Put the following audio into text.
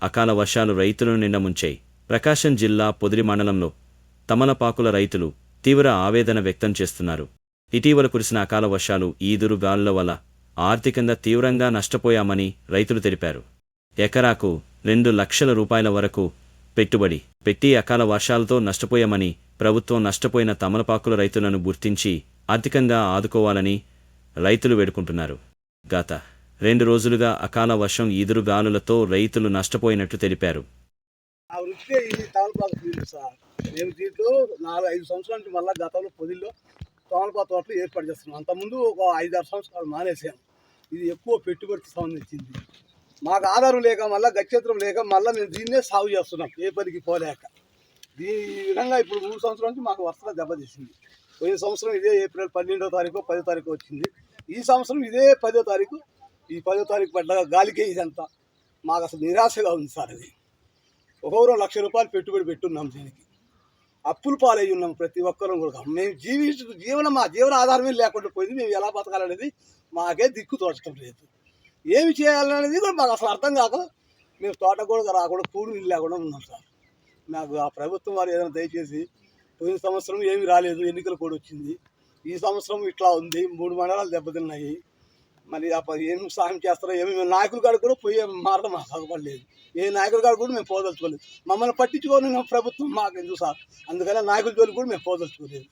అకాల వర్షాలు రైతులను నిండముంచాయి ప్రకాశం జిల్లా పొదిరి మండలంలో తమలపాకుల రైతులు తీవ్ర ఆవేదన వ్యక్తం చేస్తున్నారు. ఇటీవల కురిసిన అకాల వర్షాలు ఈదురు గాలుల వల్ల ఆర్థికంగా తీవ్రంగా నష్టపోయామని రైతులు తెలిపారు. ఎకరాకు రెండు లక్షల రూపాయల వరకు పెట్టుబడి పెట్టి అకాల వర్షాలతో నష్టపోయామని ప్రభుత్వం నష్టపోయిన తమలపాకుల రైతులను గుర్తించి ఆర్థికంగా ఆదుకోవాలని రైతులు వేడుకుంటున్నారు. గాథ రెండు రోజులుగా అకాల వర్షం ఈదురు గానులతో రైతులు నష్టపోయినట్లు తెలిపారు. ఆ వృత్తే ఈ తమలపాకు ఫీల్డ్ సార్. మేము దీంట్లో నాలుగు ఐదు సంవత్సరాల నుంచి మళ్ళీ గతంలో పొదిల్లో తమలపాకు తోటలు ఏర్పాటు చేస్తున్నాం. అంతకుముందు ఒక ఐదు ఆరు సంవత్సరాలు మానేసాము ఇది ఎక్కువ పెట్టుబడికి సంబంధించింది. మాకు ఆధారం లేక మళ్ళీ గచ్చేత్రం లేక మళ్ళీ మేము దీన్నే సాగు చేస్తున్నాం ఏ పనికి పోలేక. ఈ విధంగా ఇప్పుడు మూడు సంవత్సరాల నుంచి మాకు వరుసగా దెబ్బతీసింది పోయిన సంవత్సరం ఇదే ఏప్రిల్ పన్నెండో తారీఖు పదో తారీఖు వచ్చింది. ఈ సంవత్సరం ఇదే పదో తారీఖు ఈ పదో తారీఖు పడ్డ గాలికే ఇదంతా మాకు అసలు నిరాశగా ఉంది సార్ అది. ఒక్కొక్కరు లక్ష రూపాయలు పెట్టుబడి పెట్టున్నాం దీనికి. అప్పులు పాలై ఉన్నాం ప్రతి ఒక్కరూ కూడా. మేము జీవించు జీవనం మా జీవన ఆధారమే లేకుండా పోయింది. మేము ఎలా బతకాలనేది మాకే దిక్కు తోచడం లేదు. ఏమి చేయాలనేది కూడా మాకు అసలు అర్థం కాక మేము తోట రాకుండా కూడు నీళ్ళు లేకుండా ఉన్నాం సార్. నాకు ఆ ప్రభుత్వం వారు ఏదైనా దయచేసి పోయిన సంవత్సరం ఏమి రాలేదు. ఎన్నికలు కూడా వచ్చింది. ఈ సంవత్సరం ఇట్లా ఉంది. మూడు మండలాలు దెబ్బతిన్నాయి. మరి ఆ ఏం సాయం చేస్తారో ఏమి మేము నాయకుల కాడ కూడా పోయే మార్గం మాకు అగపడలేదు ఏ నాయకుల కాడ కూడా మేము పోదలుచుకోలేదు. మమ్మల్ని పట్టించుకోని ప్రభుత్వం మాకు ఎందుకు సార్? అందుకనే నాయకుల జోలికి కూడా మేము పోదలుచుకోలేదు.